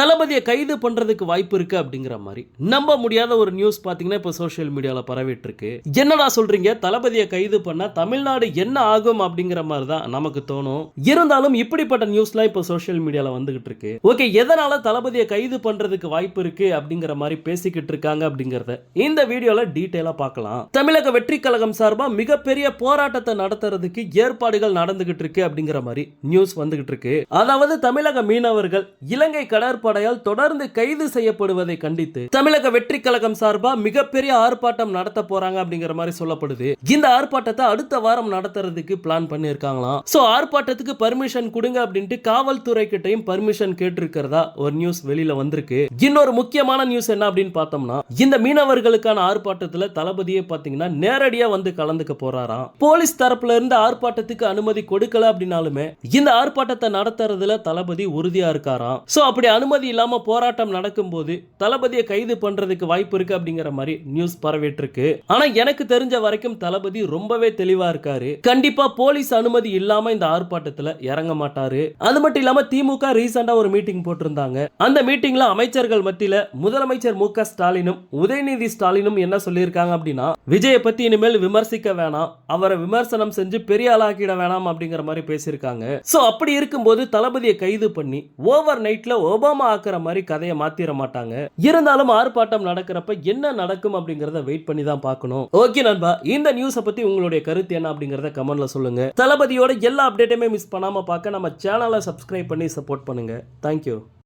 தளபதியை கைது பண்றதுக்கு வாய்ப்பு இருக்கு அப்படிங்கிற மாதிரி. நம்ப முடியாத ஒரு நியூஸ் பார்த்தீங்கன்னா இப்போ சோஷியல் மீடியாவில் பரவிட்டுருக்கு. என்னடா சொல்கிறீங்க தளபதியை கைது பண்ண தமிழ்நாடு என்ன ஆகும் அப்படிங்கிற மாதிரி தான் நமக்கு தோணும். இருந்தாலும் இப்படிப்பட்ட நியூஸ்லாம் இப்போ சோஷியல் மீடியாவில் வந்துகிட்டு இருக்கு. ஓகே எதனால் தளபதியை கைது பண்றதுக்கு வாய்ப்பு இருக்கு அப்படிங்கிற மாதிரி பேசிக்கிட்டு இருக்காங்க அப்படிங்கறத இந்த வீடியோல டீட்டெயிலாக பார்க்கலாம். தமிழக வெற்றி கழகம் சார்பா மிகப்பெரிய போராட்டத்தை நடத்துறதுக்கு ஏற்பாடுகள் நடந்துகிட்டு இருக்கு அப்படிங்கிற மாதிரி நியூஸ் வந்துகிட்டு இருக்கு. அதாவது தமிழக மீனவர்கள் இலங்கை படையால் தொடர்ந்து கைது செய்யப்படுவதை கண்டித்து தமிழக வெற்றி கழகம் சார்பா மிகப்பெரிய ஆர்ப்பாட்டம் நடத்த போறாங்க அப்படிங்கிற மாதிரி சொல்லப்படுது. இந்த ஆர்ப்பாட்டத்தை அடுத்த வாரம் நடத்துறதுக்கு பிளான் பண்ணியிருக்காங்களாம். சோ ஆர்ப்பாட்டத்துக்கு பர்மிஷன் கொடுங்க அப்படின்ட்டு காவல்துறை கிட்டையும் பர்மிஷன் கேட்டிருக்கிறதா ஒரு நியூஸ் வெளியில வந்திருக்கு. இன்னொரு முக்கியமான நியூஸ் என்ன அப்படின்னு பார்த்தோம்னா இந்த மீனவர்களுக்கான ஆர்ப்பாட்டத்துல தளபதியே பாத்தீங்கன்னா நேரடியா வந்து கலந்துக்க போறாராம். போலீஸ் தரப்புல இருந்து ஆர்ப்பாட்டத்துக்கு அனுமதி கொடுக்கல அப்படின்னாலுமே இந்த ஆர்ப்பாட்டத்தை நடத்துறதுல தளபதி உறுதியா இருக்காராம். சோ அப்படி அனுமதி தளபதி இல்லாமல் போராட்டம் நடக்கும்போது தளபதியை கைது பண்ணுறதுக்கு வாய்ப்பு இருக்குது அப்படிங்கிற மாதிரி நியூஸ் பரவிட்டுருக்கு. ஆனால் எனக்கு தெரிஞ்ச வரைக்கும் தளபதி ரொம்பவே தெளிவாக இருக்காரு. கண்டிப்பாக போலீஸ் அனுமதி இல்லாமல் இந்த ஆர்ப்பாட்டத்தில் இறங்க மாட்டாரு. அது மட்டும் இல்லாமல் திமுக ரீசெண்டாக ஒரு மீட்டிங் போட்டிருந்தாங்க. அந்த மீட்டிங்கில் அமைச்சர்கள் மத்தியில் முதலமைச்சர் மு ஸ்டாலினும் உதயநிதி ஸ்டாலினும் என்ன சொல்லியிருக்காங்க அப்படின்னா விஜயை பற்றி இனிமேல் விமர்சிக்க வேணாம். அவரை விமர்சனம் செஞ்சு பெரிய ஆளாக்கிட வேணாம் அப்படிங்கிற மாதிரி பேசியிருக்காங்க. ஸோ அப்படி இருக்கும்போது தளபதியை கைது பண்ணி ஓவர் நைட்டில் ஒபாமா ஆக்குற மாதிரி கதையை மாத்திர மாட்டாங்க. இருந்தாலும் ஆர்ப்பாட்டம் நடக்கிறப்ப என்ன நடக்கும் அப்படிங்கறத வெயிட் பண்ணி தான் பார்க்கணும். ஓகே நண்பா இந்த நியூஸை பத்தி உங்களுடைய கருத்து என்ன அப்படிங்கறத கமெண்ட்ல சொல்லுங்க. தளபதியோட எல்லா அப்டேட்டுமே மிஸ் பண்ணாம பார்க்க நம்ம சேனலை சப்ஸ்கிரைப் பண்ணி சப்போர்ட் பண்ணுங்க. தேங்க்யூ